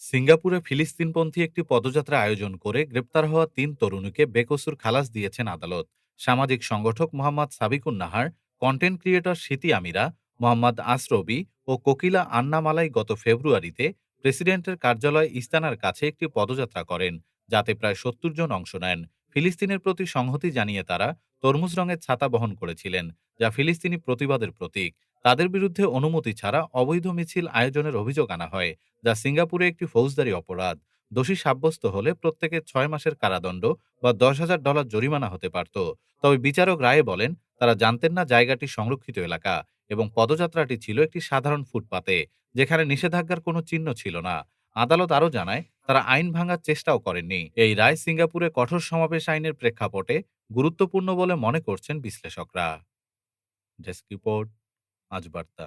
সিঙ্গাপুরে ফিলিস্তিনপন্থী একটি পদযাত্রা আয়োজন করে গ্রেপ্তার হওয়া তিন তরুণীকে বেকসুর খালাস দিয়েছেন আদালত। সামাজিক সংগঠক Mohammad Sabikun Nahar content creator Siti Amira, Mohammad Asrabi ও কোকিলা আন্নামালাই গত ফেব্রুয়ারিতে প্রেসিডেন্টের কার্যালয় ইস্তানার কাছে একটি পদযাত্রা করেন, যাতে প্রায় সত্তর জন অংশ নেন। ফিলিস্তিনের প্রতি সংহতি জানিয়ে তারা তরমুজ রঙের ছাতা বহন করেছিলেন, যা ফিলিস্তিনি প্রতিবাদের প্রতীক। তাদের বিরুদ্ধে অনুমতি ছাড়া অবৈধ মিছিল আয়োজনের অভিযোগ আনা হয়, যা সিঙ্গাপুরে একটি ফৌজদারি অপরাধ। দোষী সাব্যস্ত হলে প্রত্যেকের ছয় মাসের কারাদণ্ড বা দশ হাজার ডলার জরিমানা হতে পারত। তবে বিচারক রায়ে বলেন, তারা জানতেন না জায়গাটি সংরক্ষিত এলাকা এবং পদযাত্রাটি ছিল একটি সাধারণ ফুটপাতে, যেখানে নিষেধাজ্ঞার কোনো চিহ্ন ছিল না। আদালত আরও জানায় তারা আইন ভাঙার চেষ্টাও করেননি। এই রায় সিঙ্গাপুরে কঠোর সমাবেশ আইনের প্রেক্ষাপটে গুরুত্বপূর্ণ বলে মনে করছেন বিশ্লেষকরা। ডেস্ক রিপোর্ট, আজ বার্তা।